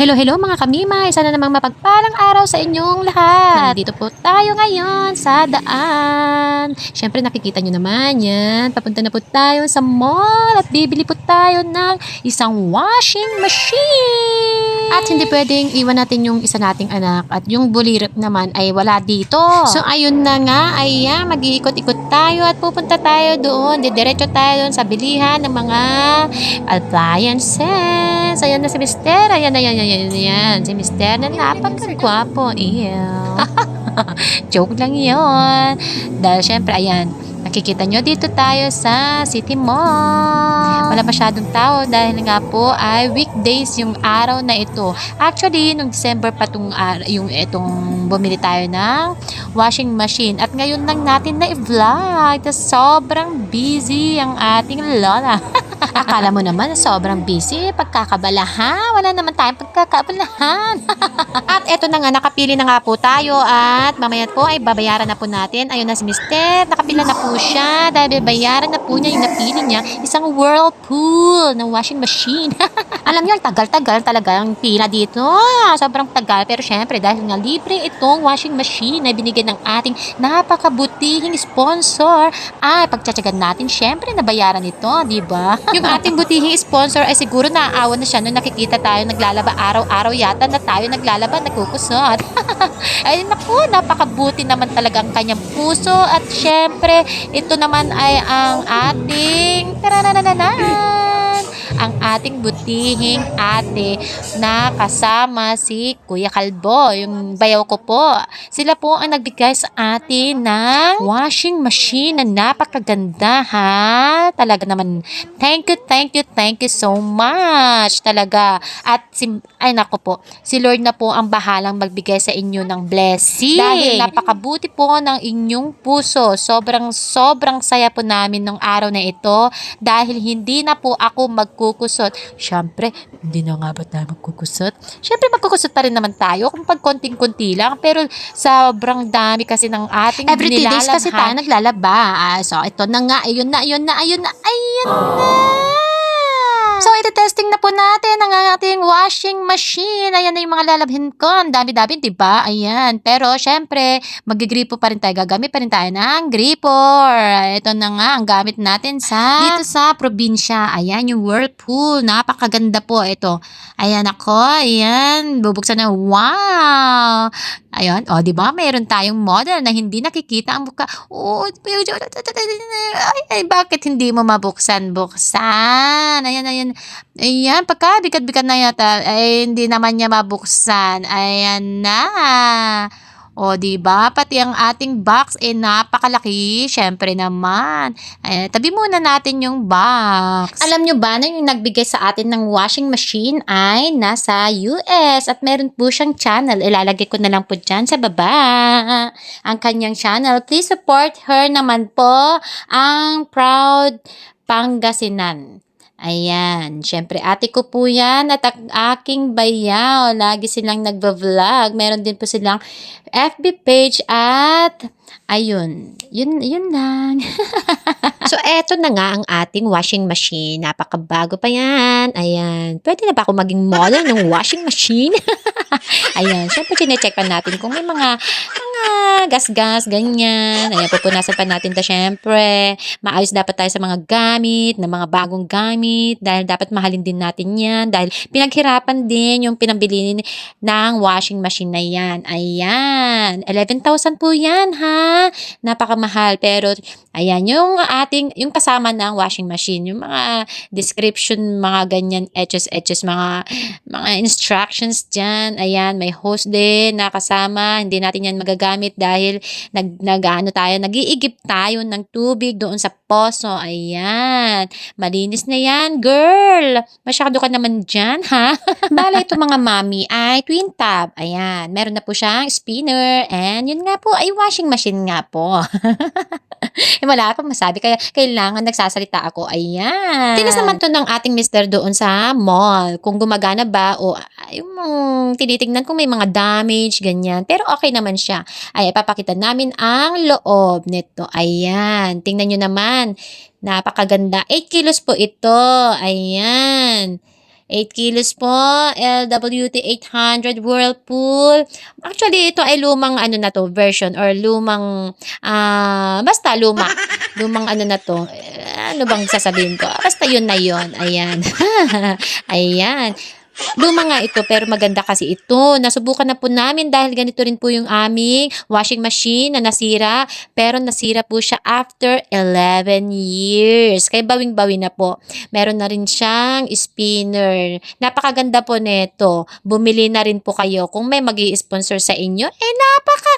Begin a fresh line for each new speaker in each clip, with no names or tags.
Hello, hello mga kamimay! Sana namang mapagpalang araw sa inyong lahat. Nandito po tayo ngayon sa daan. Siyempre nakikita nyo naman yan. Papunta na po tayo sa mall at bibili po tayo ng isang washing machine. At hindi pwedeng iwan natin yung isa nating anak at yung bulirip naman ay wala dito. So ayun na nga, ayan, mag-iikot-ikot tayo at pupunta tayo doon. Didiretso tayo doon sa bilihan ng mga appliances. Ayan na si Mister. Ayan, ayan, ayan, ayan, ayan. Si Mister na napakagwapo. Ew. Joke lang yun. Dahil syempre, ayan, nakikita nyo dito tayo sa City Mall. Wala masyadong tao dahil nga po ay weekdays yung araw na ito. Actually, nung December pa tong, ar- yung itong bumili tayo ng washing machine. At ngayon lang natin na i-vlog. Sobrang busy ang ating lola. Akala mo naman sobrang busy, pagkakabalahan. Wala naman tayong pagkakabalahan. at eto na nga, nakapili na nga po tayo at mamaya po ay babayaran na po natin. Ayun na si Mister, nakapila na po siya dahil babayaran na po niya yung napili niya. Isang whirlpool ng washing machine. Alam niyo, tagal-tagal talaga ang pila dito. Sobrang tagal. Pero syempre, dahil nga libre itong washing machine na binigyan ng ating napakabutihing sponsor, ay pagtsatsagan natin, syempre, nabayaran ito, di ba? Yung ating butihing sponsor ay siguro naaawa na siya nung nakikita tayo naglalaba araw-araw yata na tayo naglalaba, nagkukusot. ay naku, napakabuti naman talaga ang kanyang puso at syempre, ito naman ay ang ating taranananan ang ating butihing ate na kasama si Kuya Kalbo, yung bayaw ko po. Sila po ang nagbigay sa atin ng washing machine na napakaganda ha. Talaga naman, thank you, thank you, thank you so much. Talaga. At si, ay nako po, si Lord na po ang bahalang magbigay sa inyo ng blessing. Dahil napakabuti po ng inyong puso. Sobrang, sobrang saya po namin nung araw na ito dahil hindi na po ako magkukusot. Siyempre, hindi na nga ba tayo magkukusot? Siyempre, magkukusot pa rin naman tayo kung pag konting-kunti lang. Pero sobrang dami kasi ng ating
Every two days kasi tayo
naglalaba. Ah, so, ito na nga. Ayun na, ayun na, ayun na, ayun na. So, iti-testing na po natin ang ating washing machine. Ayan na yung mga lalabhin ko. Ang dami-dami, di ba? Ayan. Pero, syempre, magigripo pa rin tayo. Gagamit pa rin tayo ng gripper. Ito na nga ang gamit natin sa dito sa probinsya. Ayan, yung whirlpool. Napakaganda po ito. Ayan ako. Ayan. Bubuksan na. Wow! Ayan. O, di ba? Mayroon tayong model na hindi nakikita ang buka. Oh, ay, bakit hindi mo mabuksan? Buksan. Ayan, ayan. Ayan, pagka bigat-bigat na yata, ay hindi naman niya mabuksan. Ayan na. O, di ba? Pati ang ating box ay napakalaki. Syempre naman. Ay, tabi muna natin yung box. Alam nyo ba na yung nagbigay sa atin ng washing machine ay nasa US at meron po siyang channel. Ilalagay ko na lang po dyan sa baba. Ang kanyang channel. Please support her naman po. Ang Proud Pangasinan. Ayan, syempre ate ko po yan at aking bayaw. Lagi silang nagba-vlog. Meron din po silang FB page at ayun, yun, yun lang. so, eto na nga ang ating washing machine. Napakabago pa yan. Ayan, pwede na ba ako maging model ng washing machine? Ayan, syempre chinecheck pa natin kung may mga gas-gas, ganyan. Ayan, pupunasan pa natin ta syempre. Maayos dapat tayo sa mga gamit, na mga bagong gamit, dahil dapat mahalin din natin yan, dahil pinaghirapan din yung pinambili ng washing machine na yan. Ayan, 11,000 po yan, ha? Napakamahal, pero ayan, yung ating, yung kasama ng washing machine, yung mga description, mga ganyan, etches, etches, mga, mga instructions dyan, ayan, may hose din na kasama, hindi natin yan magagamit dahil nag, nag ano tayo, nag-iigip tayo ng tubig doon sa poso, ayan, malinis na yan, girl, masyado ka naman dyan, ha? Bala ito mga mami ay twin tub, ayan, meron na po siyang spinner, and yun nga po ay washing machine nga po. eh, wala akong masabi. Kaya kailangan nagsasalita ako. Ayan. Tinas naman to ng ating mister doon sa mall. Kung gumagana ba o yung tinitingnan kung may mga damage, ganyan. Pero okay naman siya. Ay, papakita namin ang loob nito. Ayan. Tingnan nyo naman. Napakaganda. 8 kilos po ito. Ayan. 8 kilos po, LWT 800 Whirlpool. Actually, ito ay lumang ano na to, version or lumang, ah, basta luma. Lumang ano na to. Eh, ano bang sasabihin ko? Basta yun na yun. Ayan. Ayan. Luma nga ito pero maganda kasi ito. Nasubukan na po namin dahil ganito rin po yung aming washing machine na nasira. Pero nasira po siya after 11 years. Kaya bawing-bawi na po. Meron na rin siyang spinner. Napakaganda po nito. Bumili na rin po kayo. Kung may mag sponsor sa inyo, eh napaka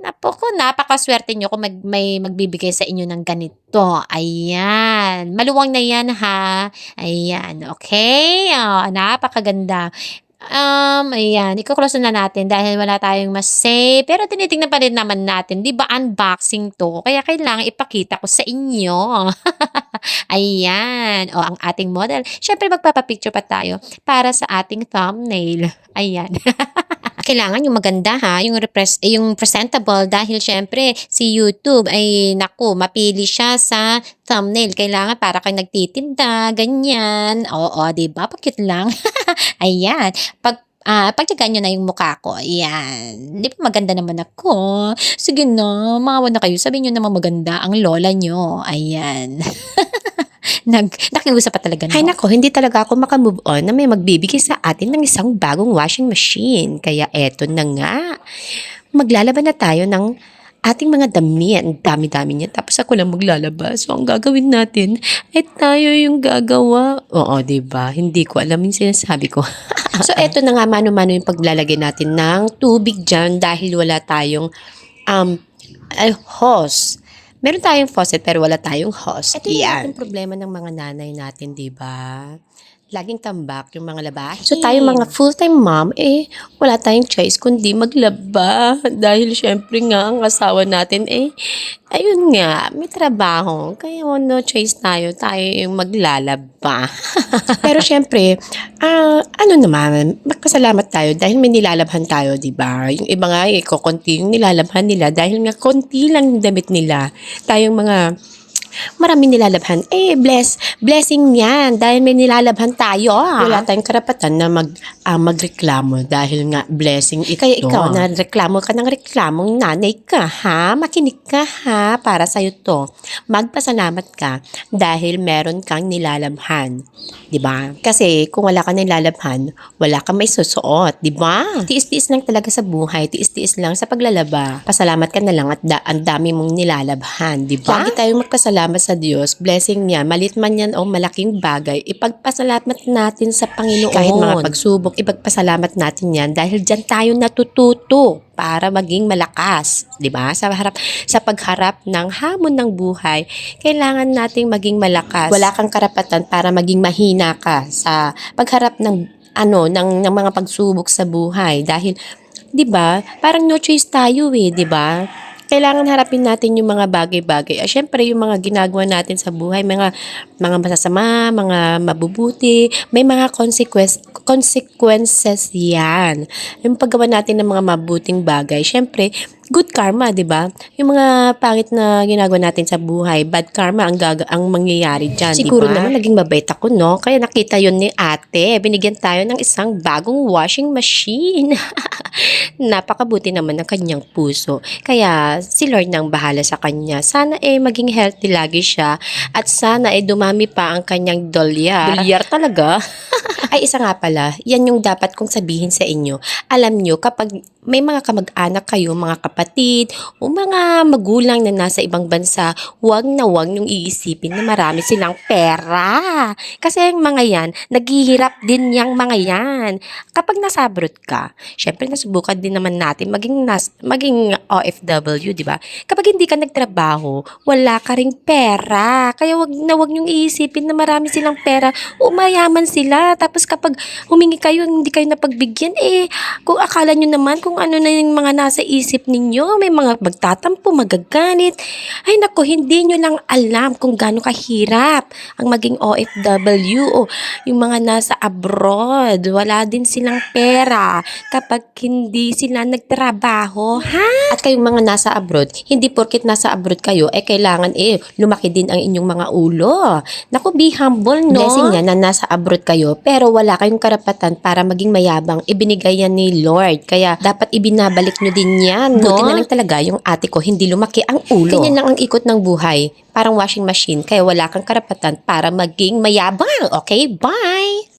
Napo ko, napakaswerte nyo kung mag, may magbibigay sa inyo ng ganito. Ayan. Maluwang na yan, ha? Ayan. Okay? Oh, napakaganda. Um, ayan. Iko-close na natin dahil wala tayong mas say. Pero tinitingnan pa rin naman natin. Di ba unboxing to? Kaya kailangan ipakita ko sa inyo. ayan. O, ang ating model. Siyempre, magpapapicture pa tayo para sa ating thumbnail. Ayan. kailangan yung maganda ha, yung repres yung presentable dahil syempre si YouTube ay naku, mapili siya sa thumbnail. Kailangan para kay nagtitinda, ganyan. Oo, 'di ba? Pakit lang. Ayan. Pag Ah, pagtyagaan nyo na yung mukha ko. Ayan. Di ba maganda naman ako? Sige na, mawa na kayo. Sabihin nyo naman maganda ang lola nyo. Ayan. Nag, nakiusap pa talaga.
Ay nako, hindi talaga ako makamove on na may magbibigay sa atin ng isang bagong washing machine. Kaya eto na nga. Maglalaban na tayo ng ating mga dami. Ang dami-dami niya. Tapos ako lang maglalabas. So, ang gagawin natin ay tayo yung gagawa. Oo, di ba? Hindi ko alam yung sinasabi ko. so, eto na nga mano-mano yung paglalagay natin ng tubig dyan dahil wala tayong um, hose. Meron tayong faucet pero wala tayong hose. Ito yung problema ng mga nanay natin, di ba? Laging tambak yung mga labahin. So tayo mga full-time mom, eh, wala tayong choice kundi maglaba. Dahil syempre nga, ang asawa natin, eh, ayun nga, may trabaho. Kaya no choice tayo, tayo yung maglalaba. Pero syempre, ah, ano naman, magpasalamat tayo dahil may nilalabhan tayo, di ba? Yung iba nga, eh, kukunti yung nilalabhan nila dahil nga konti lang yung damit nila. Tayong mga marami nilalabhan. Eh, bless, blessing yan dahil may nilalabhan tayo. Ah. Wala tayong karapatan na mag, ah, magreklamo dahil nga blessing ito. Kaya ikaw, na reklamo ka ng reklamong nanay ka, ha? Makinig ka, ha? Para sa'yo to. Magpasalamat ka dahil meron kang nilalabhan. 'di ba? Kasi kung wala kang nilalabhan, wala kang may susuot, 'di ba? Tiis-tiis lang talaga sa buhay, tiis-tiis lang sa paglalaba. Pasalamat ka na lang at da- ang dami mong nilalabhan, 'di ba? Lagi tayong magpasalamat sa Diyos. Blessing niya, malit man yan o malaking bagay, ipagpasalamat natin sa Panginoon. Kahit mga pagsubok, ipagpasalamat natin yan dahil diyan tayo natututo para maging malakas, 'di ba? Sa harap sa pagharap ng hamon ng buhay, kailangan nating maging malakas. Wala kang karapatan para maging mahina ka sa pagharap ng ano ng, ng mga pagsubok sa buhay dahil 'di ba? Parang no choice tayo eh, 'di ba? Kailangan harapin natin yung mga bagay-bagay. Ah, syempre, yung mga ginagawa natin sa buhay, mga mga masasama, mga mabubuti, may mga consequence, consequences yan. Yung paggawa natin ng mga mabuting bagay, syempre, good karma, 'di ba? Yung mga pangit na ginagawa natin sa buhay, bad karma ang gaga ang mangyayari diyan, Siguro
diba?
naman naging mabait ako, no? Kaya nakita 'yon ni Ate. Binigyan tayo ng isang bagong washing machine. Napakabuti naman ng kanyang puso. Kaya si Lord nang bahala sa kanya. Sana eh maging healthy lagi siya at sana eh dumami pa ang kanyang dolyar. Dolyar talaga? Ay isa nga pala, yan yung dapat kong sabihin sa inyo. Alam nyo, kapag may mga kamag-anak kayo, mga kapatid, o mga magulang na nasa ibang bansa, huwag na huwag nyong iisipin na marami silang pera. Kasi yung mga yan, naghihirap din yung mga yan. Kapag nasa abroad ka, syempre nasubukan din naman natin maging, nas, maging OFW, di ba? Kapag hindi ka nagtrabaho, wala ka ring pera. Kaya wag na wag nyong iisipin na marami silang pera. Umayaman sila. Tapos kapag humingi kayo, hindi kayo napagbigyan, eh, kung akala nyo naman, kung kung ano na yung mga nasa isip ninyo. May mga magtatampo, magaganit. Ay nako, hindi nyo lang alam kung gaano kahirap ang maging OFW o yung mga nasa abroad. Wala din silang pera kapag hindi sila nagtrabaho. Ha? At kayong mga nasa abroad, hindi porket nasa abroad kayo, eh kailangan eh lumaki din ang inyong mga ulo. Naku, be humble, no? Blessing nga na nasa abroad kayo, pero wala kayong karapatan para maging mayabang. Ibinigay yan ni Lord. Kaya dapat ibinabalik nyo din yan, no? Buti na lang talaga yung ate ko, hindi lumaki ang ulo. Ganyan lang ang ikot ng buhay. Parang washing machine, kaya wala kang karapatan para maging mayabang. Okay, bye!